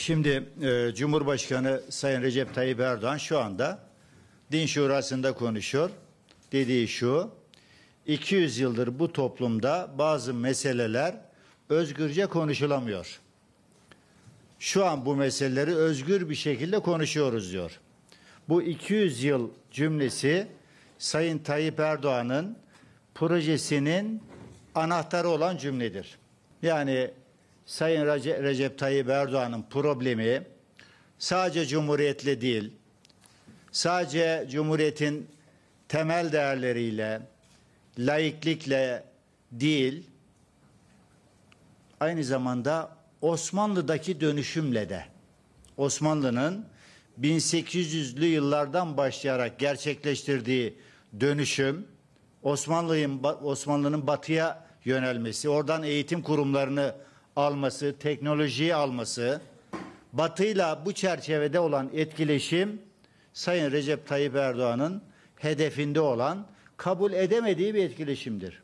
Şimdi e, Cumhurbaşkanı Sayın Recep Tayyip Erdoğan şu anda Din Şurası'nda konuşuyor. Dediği şu, 200 yıldır bu toplumda bazı meseleler özgürce konuşulamıyor. Şu an bu meseleleri özgür bir şekilde konuşuyoruz diyor. Bu 200 yıl cümlesi Sayın Tayyip Erdoğan'ın projesinin anahtarı olan cümledir. Yani Sayın Rece- Recep Tayyip Erdoğan'ın problemi sadece cumhuriyetle değil, sadece cumhuriyetin temel değerleriyle, laiklikle değil, aynı zamanda Osmanlı'daki dönüşümle de. Osmanlı'nın 1800'lü yıllardan başlayarak gerçekleştirdiği dönüşüm Osmanlı'nın Osmanlı'nın batıya yönelmesi, oradan eğitim kurumlarını alması, teknolojiyi alması, batıyla bu çerçevede olan etkileşim Sayın Recep Tayyip Erdoğan'ın hedefinde olan kabul edemediği bir etkileşimdir.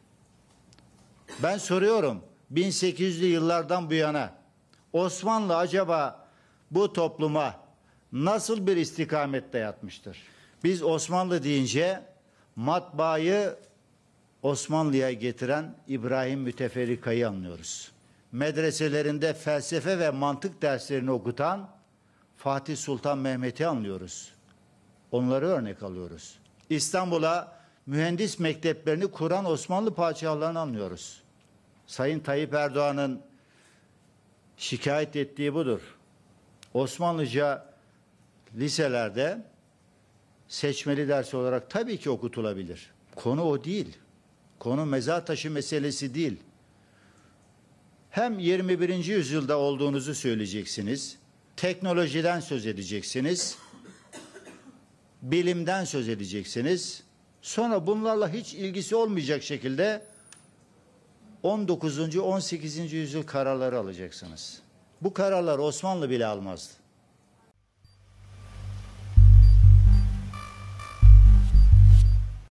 Ben soruyorum 1800'lü yıllardan bu yana Osmanlı acaba bu topluma nasıl bir istikamet dayatmıştır? Biz Osmanlı deyince matbaayı Osmanlı'ya getiren İbrahim Müteferrika'yı anlıyoruz. Medreselerinde felsefe ve mantık derslerini okutan Fatih Sultan Mehmet'i anlıyoruz. Onları örnek alıyoruz. İstanbul'a mühendis mekteplerini kuran Osmanlı padişahlarını anlıyoruz. Sayın Tayyip Erdoğan'ın şikayet ettiği budur. Osmanlıca liselerde seçmeli ders olarak tabii ki okutulabilir. Konu o değil. Konu mezar taşı meselesi değil. Hem 21. yüzyılda olduğunuzu söyleyeceksiniz. Teknolojiden söz edeceksiniz. Bilimden söz edeceksiniz. Sonra bunlarla hiç ilgisi olmayacak şekilde 19. 18. yüzyıl kararları alacaksınız. Bu kararlar Osmanlı bile almazdı.